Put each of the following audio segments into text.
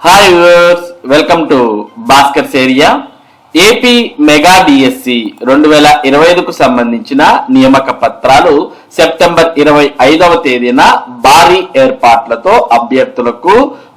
Hi viewers welcome to Bhaskar's area AP mega DSC రెండు వేల ఇరవై ఐదుకు సంబంధించిన నియామక పత్రాలు సెప్టెంబర్ ఇరవై ఐదవ తేదీన భారీ ఏర్పాట్లతో అభ్యర్థులకు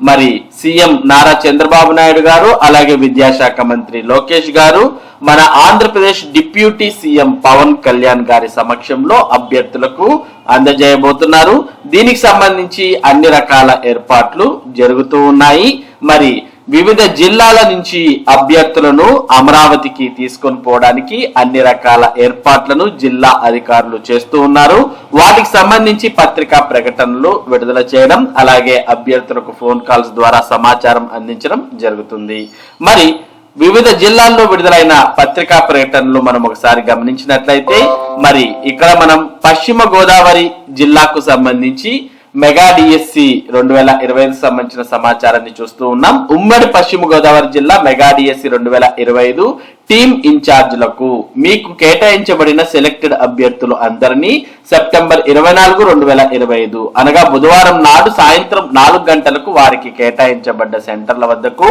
మరి సీఎం నారా చంద్రబాబు నాయుడు గారు అలాగే విద్యాశాఖ మంత్రి లోకేష్ గారు మన ఆంధ్రప్రదేశ్ డిప్యూటీ సీఎం పవన్ కళ్యాణ్ గారి సమక్షంలో అభ్యర్థులకు అందజేయబోతున్నారు. దీనికి సంబంధించి అన్ని రకాల ఏర్పాట్లు జరుగుతూ ఉన్నాయి. మరి వివిధ జిల్లాల నుంచి అభ్యర్థులను అమరావతికి తీసుకొని పోవడానికి అన్ని రకాల ఏర్పాట్లను జిల్లా అధికారులు చేస్తూ ఉన్నారు. వాటికి సంబంధించి పత్రికా ప్రకటనలు విడుదల చేయడం అలాగే అభ్యర్థులకు ఫోన్ కాల్స్ ద్వారా సమాచారం అందించడం జరుగుతుంది. మరి వివిధ జిల్లాల్లో విడుదలైన పత్రికా ప్రకటనలు మనం ఒకసారి గమనించినట్లయితే మరి ఇక్కడ మనం పశ్చిమ గోదావరి జిల్లాకు సంబంధించి మెగా డిఎస్సి రెండు వేల ఇరవై ఐదు సంబంధించిన సమాచారాన్ని చూస్తూ ఉన్నాం. ఉమ్మడి పశ్చిమ గోదావరి జిల్లా మెగా డిఎస్సి రెండు వేల ఇరవై ఐదు టీమ్ ఇన్ఛార్జ్లకు మీకు కేటాయించబడిన సెలెక్టెడ్ అభ్యర్థులు అందరినీ సెప్టెంబర్ ఇరవై నాలుగు రెండు వేల ఇరవై ఐదు అనగా బుధవారం నాడు సాయంత్రం నాలుగు గంటలకు వారికి కేటాయించబడ్డ సెంటర్ల వద్దకు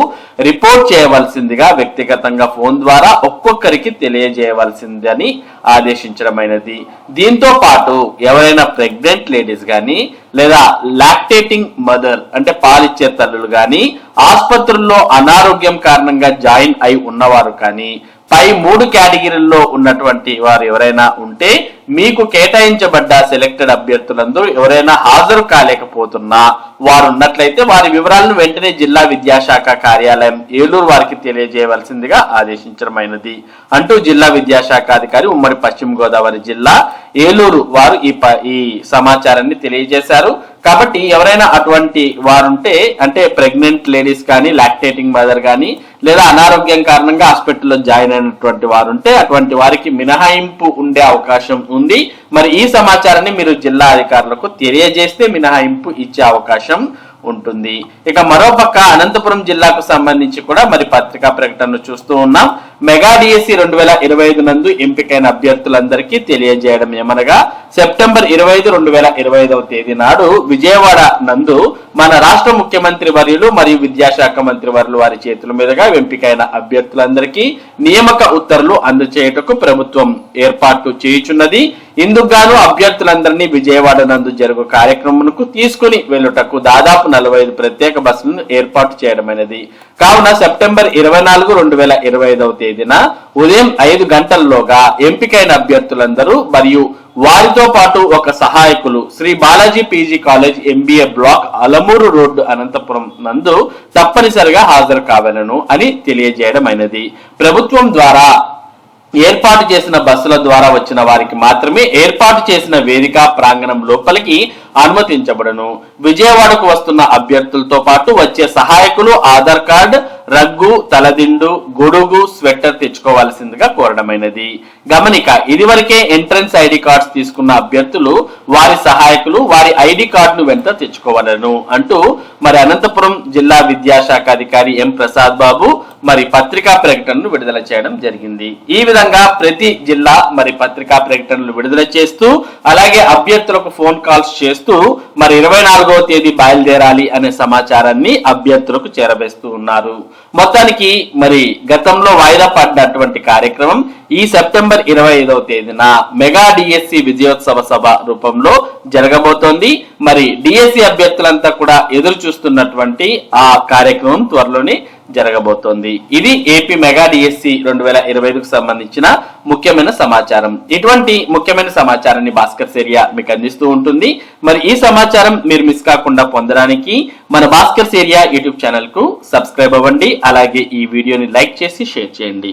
రిపోర్ట్ చేయవలసిందిగా వ్యక్తిగతంగా ఫోన్ ద్వారా ఒక్కొక్కరికి తెలియజేయవలసిందని ఆదేశించడమైనది దీంతో పాటు ఎవరైనా ప్రెగ్నెంట్ లేడీస్ కానీ లేదా లాక్టేటింగ్ మదర్ అంటే పాలిచ్చే తల్లులు కానీ ఆసుపత్రుల్లో అనారోగ్యం కారణంగా జాయిన్ అయి ఉన్నవారు కానీ పై మూడు కేటగిరీల్లో ఉన్నటువంటి వారు ఎవరైనా ఉంటే మీకు కేటాయించబడ్డ సెలెక్టెడ్ అభ్యర్థులందరూ ఎవరైనా హాజరు కాలేకపోతున్నా వారు ఉన్నట్లయితే వారి వివరాలను వెంటనే జిల్లా విద్యాశాఖ కార్యాలయం ఏలూరు వారికి తెలియజేయవలసిందిగా ఆదేశించడమైనది అంటూ జిల్లా విద్యాశాఖ అధికారి ఉమ్మడి పశ్చిమ గోదావరి జిల్లా ఏలూరు వారు ఈ ప- ఈ సమాచారాన్ని తెలియజేశారు. కాబట్టి ఎవరైనా అటువంటి వారుంటే అంటే ప్రెగ్నెంట్ లేడీస్ కానీ లాక్టేటింగ్ మదర్ కానీ లేదా అనారోగ్యం కారణంగా హాస్పిటల్లో జాయిన్ అయినటువంటి వారు ఉంటే అటువంటి వారికి మినహాయింపు ఉండే అవకాశం ఉంది. మరి ఈ సమాచారాన్ని మీరు జిల్లా అధికారులకు తెలియజేస్తే మినహాయింపు ఇచ్చే అవకాశం ఉంటుంది. ఇక మరోపక్క అనంతపురం జిల్లాకు సంబంధించి కూడా మరి పత్రికా ప్రకటనలు చూస్తూ ఉన్నాం. మెగా డిఎస్సి రెండు వేల ఇరవై ఐదు నందు ఎంపికైన అభ్యర్థులందరికీ తెలియజేయడం ఏమనగా సెప్టెంబర్ ఇరవై ఐదు రెండు వేల ఇరవై ఐదవ తేదీ నాడు విజయవాడ నందు మన రాష్ట్ర ముఖ్యమంత్రి వర్యులు మరియు విద్యాశాఖ మంత్రి వర్యులు వారి చేతుల మీదుగా ఎంపికైన అభ్యర్థులందరికీ నియామక ఉత్తర్వులు అందచేయటకు ప్రభుత్వం ఏర్పాటు చేయుచున్నది. ఇందుకు గాను అభ్యర్థులందరినీ విజయవాడ నందు జరుగు కార్యక్రమంకు తీసుకుని వెళ్ళుటకు దాదాపు నలభై ఐదు ప్రత్యేక బస్సులను ఏర్పాటు చేయడమైనది. కావున సెప్టెంబర్ ఇరవై నాలుగు రెండు వేల ఇరవై ఐదవ తేదీన ఉదయం ఐదు గంటల్లోగా ఎంపికైన అభ్యర్థులందరూ మరియు వారితో పాటు ఒక సహాయకులు Sri Balaji PG college MBA block Alamuru road Anantapuram నందు తప్పనిసరిగా హాజరు కావాలను అని తెలియజేయడమైనది. ప్రభుత్వం ద్వారా ఏర్పాటు చేసిన బస్సుల ద్వారా వచ్చిన వారికి మాత్రమే ఏర్పాటు చేసిన వేదిక ప్రాంగణం లోపలికి అనుమతించబడను. విజయవాడకు వస్తున్న అభ్యర్థులతో పాటు వచ్చే సహాయకులు ఆధార్ కార్డ్ రగ్గు తలదిండు గొడుగు స్వెట్టర్ తెచ్చుకోవాల్సిందిగా కోరడమైనది. గమనిక ఇదివరకే ఎంట్రన్స్ ఐడి కార్డ్స్ తీసుకున్న అభ్యర్థులు వారి సహాయకులు వారి ఐడి కార్డును వెంట తెచ్చుకోవాలను అంటూ మరి అనంతపురం జిల్లా విద్యాశాఖ అధికారి ఎం ప్రసాద్ బాబు మరి పత్రికా ప్రకటనను విడుదల చేయడం జరిగింది. ఈ విధంగా ప్రతి జిల్లా మరి పత్రికా ప్రకటనలు విడుదల చేస్తూ అలాగే అభ్యర్థులకు ఫోన్ కాల్స్ చేస్తూ మరి ఇరవై నాలుగవ తేదీ బయలుదేరాలి అనే సమాచారాన్ని అభ్యర్థులకు చేరవేస్తూ ఉన్నారు. మొత్తానికి మరి గతంలో వాయిదా పడినటువంటి కార్యక్రమం ఈ సెప్టెంబర్ ఇరవై ఐదవ తేదీన మెగా డిఎస్సి విజయోత్సవ సభ రూపంలో జరగబోతోంది. మరి డిఎస్సి అభ్యర్థులంతా కూడా ఎదురు చూస్తున్నటువంటి ఆ కార్యక్రమం త్వరలోనే జరగబోతోంది. ఇది ఏపీ మెగా డిఎస్సి రెండు వేల ఇరవై ఐదుకు సంబంధించిన ముఖ్యమైన సమాచారం. ఇటువంటి ముఖ్యమైన సమాచారాన్ని భాస్కర్ ఏరియా మీకు అందిస్తూ ఉంటుంది. మరి ఈ సమాచారం మీరు మిస్ కాకుండా పొందడానికి మన భాస్కర్ ఏరియా యూట్యూబ్ ఛానల్కు సబ్స్క్రైబ్ అవ్వండి. అలాగే ఈ వీడియోని లైక్ చేసి షేర్ చేయండి.